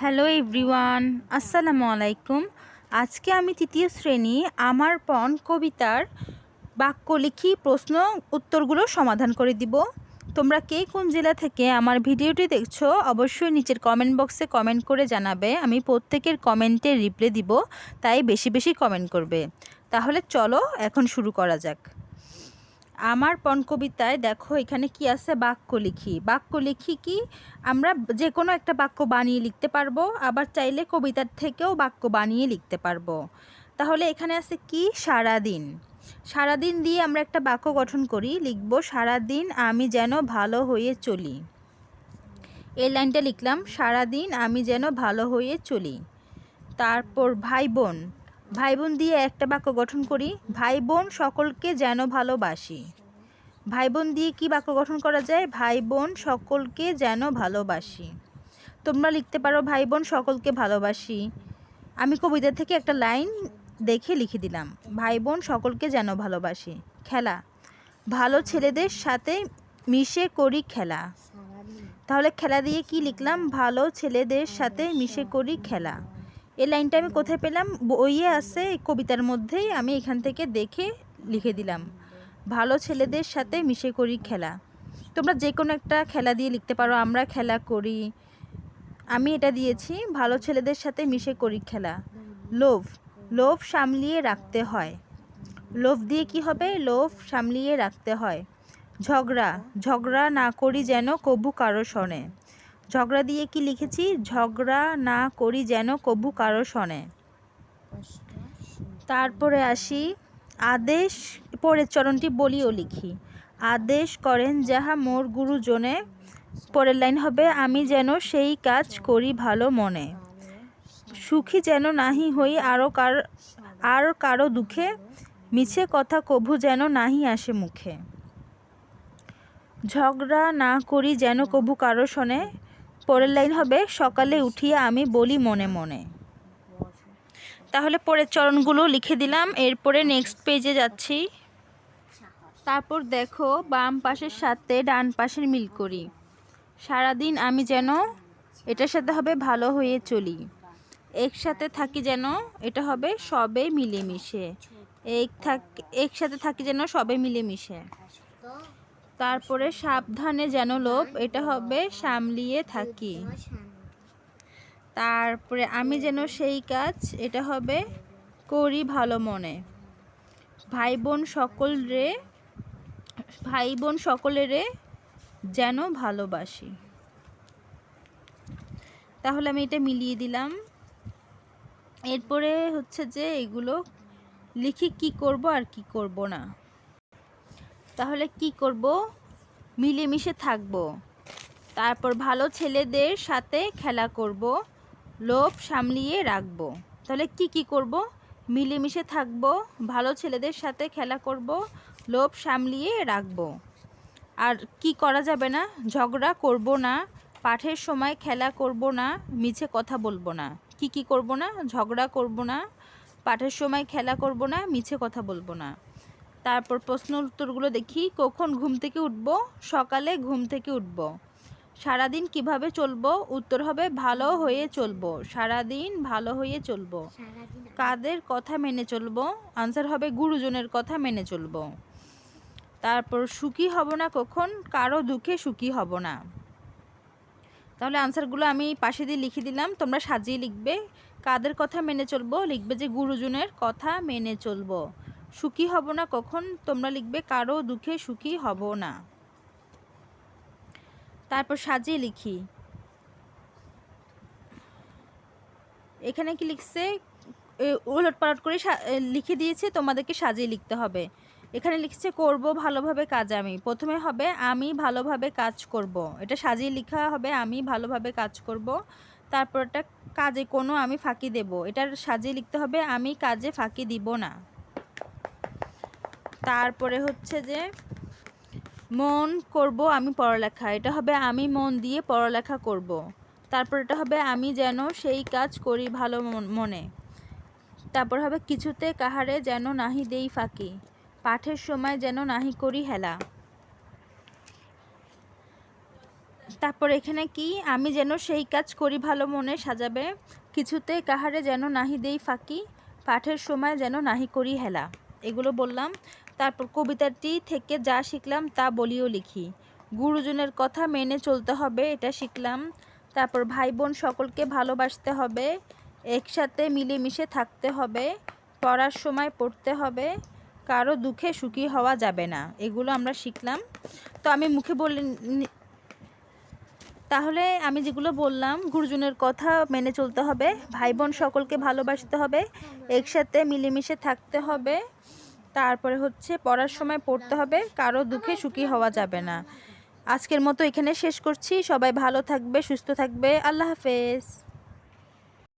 Hello everyone, আসসালামু আলাইকুম। আজকে আমি তৃতীয় শ্রেণি আমার পণ কবিতার বাক্য লিখি, প্রশ্ন উত্তরগুলো সমাধান করে দিব। তোমরা কে কোন জেলা থেকে আমার ভিডিওটি দেখছ, অবশ্যই নিচের কমেন্ট বক্সে কমেন্ট করে জানাবে। আমি প্রত্যেকের কমেন্টে রিপ্লাই দিব, তাই বেশি বেশি কমেন্ট করবে। তাহলে চলো এখন শুরু করা যাক। আমার পণ কবিতায় দেখো এখানে কি আছে? বাক্য লিখি বাক্য লিখি কি? আমরা যে কোনো একটা বাক্য বানিয়ে লিখতে পারব, আবার চাইলে কবিতার থেকেও বাক্য বানিয়ে লিখতে পারব। তাহলে এখানে আছে কি? সারাদিন। সারাদিন দিয়ে আমরা একটা বাক্য গঠন করি, লিখব, সারাদিন আমি যেন ভালো হয়ে চলি। এই লাইনটা লিখলাম, সারাদিন আমি যেন ভালো হয়ে চলি। তারপর ভাই বোন ভাই বোন দিয়ে একটা বাক্য গঠন করি ভাই বোন সকলকে যেন ভালোবাসি। ভাই বোন দিয়ে কি বাক্য গঠন করা যায়? ভাই বোন সকলকে যেন ভালোবাসি। তোমরা লিখতে পারো ভাই বোন সকলকে ভালোবাসি। আমি কবিতা থেকে একটা লাইন দেখে লিখে দিলাম ভাই বোন সকলকে যেন ভালোবাসি। খেলা, ভালো ছেলেদের সাথে মিশে করি খেলা। তাহলে খেলা দিয়ে কি লিখলাম? ভালো ছেলেদের সাথে মিশে করি খেলা। এই লাইনটা আমি কোথায় পেলাম? বইয়ে আছে, কবিতার মধ্যেই আমি এখান থেকে দেখে লিখে দিলাম। ভালো ছেলেদের সাথে মিশে করি খেলা। তোমরা যে কোনো একটা খেলা দিয়ে লিখতে পারো, আমরা খেলা করি। আমি এটা দিয়েছি, ভালো ছেলেদের সাথে মিশে করি খেলা। লোভ লোভ সামলিয়ে রাখতে হয়। লোভ দিয়ে কি হবে? লোভ সামলিয়ে রাখতে হয়। ঝগড়া ঝগড়া না করি যেন কবু কারও শোনে ঝগড়া দিয়ে কি লিখেছি? ঝগড়া না করি যেন কবু কারও শোনে। তারপরে আসি, আদেশ পরের চরণটি বলিও লিখি। আদেশ করেন, যাহা মোর গুরুজনে, পরের লাইন হবে, আমি যেন সেই কাজ করি ভালো মনে। সুখী যেন নাহি হই আরও কার, আর কারও দুঃখে, মিছে কথা কভু যেন নাহি আসে মুখে। ঝগড়া না করি যেন কভু কারও শোনে পরের লাইন হবে, সকালে উঠিয়া আমি বলি মনে মনে। তাহলে পরের চরণগুলো লিখে দিলাম, এরপরে নেক্সট পেজে যাচ্ছি। তারপর দেখো, বাম পাশের সাথে ডান পাশের মিল করি। সারাদিন আমি যেন এটার সাথে হবে ভালো হয়ে চলি। একসাথে থাকি যেন এটা হবে সবে মিলেমিশে। এক থাক, একসাথে থাকি যেন সবে মিলেমিশে। তারপরে সাবধানে যেন লোভ, এটা হবে সামলিয়ে থাকি। তারপরে আমি যেন সেই কাজ, এটা হবে করি ভালো মনে। ভাই বোন সকল রে ভাই বোন সকলেরে যেন ভালোবাসি। তাহলে আমি এটা মিলিয়ে দিলাম। এরপরে হচ্ছে যে এগুলো লিখি কি করব আর কি করব না। তাহলে কি করব? মিলেমিশে থাকব। তারপর ভালো ছেলেদের সাথে খেলা করব। লোভ সামলিয়ে রাখব। তাহলে কি কি করব? মিলেমিশে থাকব, ভালো ছেলেদের সাথে খেলা করব, লোভ সামলিয়ে রাখব। আর কি করা যাবে না? ঝগড়া করব না, পাঠের সময় খেলা করব না, মিছে কথা বলব না। কি কি করব না? ঝগড়া করব না, পাঠের সময় খেলা করব না, মিছে কথা বলব না। তারপর প্রশ্ন উত্তরগুলো দেখি কখন ঘুম থেকে উঠব? সকালে ঘুম থেকে উঠব। সারাদিন কীভাবে চলবো? উত্তর হবে ভালো হয়ে চলবো। সারাদিন ভালো হয়ে চলবো। কাদের কথা মেনে চলবো? আনসার হবে গুরুজনের কথা মেনে চলবো। তারপর সুখী হব না কখন? কারও দুঃখে সুখী হব না। তাহলে আনসারগুলো আমি পাশে দিয়ে লিখে দিলাম তোমরা সাজিয়ে লিখবে। কাদের কথা মেনে চলবো? লিখবে যে গুরুজনের কথা মেনে চলবো। সুখী হব না কখন? তোমরা লিখবে, কারও দুঃখে সুখী হব না। তারপর সাজিয়ে লিখি। এখানে কি লিখছে? উলট পালট করে লিখে দিয়েছে, তোমাদেরকে সাজিয়ে লিখতে হবে। এখানে লিখছে, করব ভালোভাবে কাজ আমি। প্রথমে হবে, আমি ভালোভাবে কাজ করব। এটা সাজিয়ে লেখা হবে, আমি ভালোভাবে কাজ করব। তারপর একটা কাজে কোনো আমি ফাঁকি দেব। এটার সাজিয়ে লিখতে হবে, আমি কাজে ফাঁকি দিব না। তারপরে হচ্ছে যে মন করব আমি পড়ালেখা। এটা হবে আমি মন দিয়ে পড়ালেখা করব। তারপর এটা হবে আমি যেন সেই কাজ করি ভালো মনে। তারপর হবে কিছুতে কাহারে যেন নাহি দেই ফাঁকি। পাঠের সময় যেন নাহি করি হেলা। তারপর এখানে কি? আমি যেন সেই কাজ করি ভালো মনে সাজাবে। কিছুতে কাহারে যেন নাহি দেই ফাঁকি। পাঠের সময় যেন নাহি করি হেলা। এগুলো বললাম। তারপর কবিতাটি থেকে যা শিখলাম তা বলিও লিখি। গুরুজনের কথা মেনে চলতে হবে, এটা শিখলাম। তারপর ভাই বোন সকলকে ভালোবাসতে হবে, একসাথে মিলেমিশে থাকতে হবে, পড়ার সময় পড়তে হবে, কারও দুঃখে সুখী হওয়া যাবে না, এগুলো আমরা শিখলাম। তো আমি মুখে বলে তাহলে আমি যেগুলো বললাম, গুরুজনের কথা মেনে চলতে হবে ভাই বোন সকলকে ভালোবাসতে হবে, একসাথে মিলেমিশে থাকতে হবে তারপরে হচ্ছে পড়ার সময় পড়তে হবে, কারও দুঃখে সুখী হওয়া যাবে না। আজকের মতো এখানে শেষ করছি, সবাই ভালো থাকবে, সুস্থ থাকবে, আল্লাহ হাফেজ।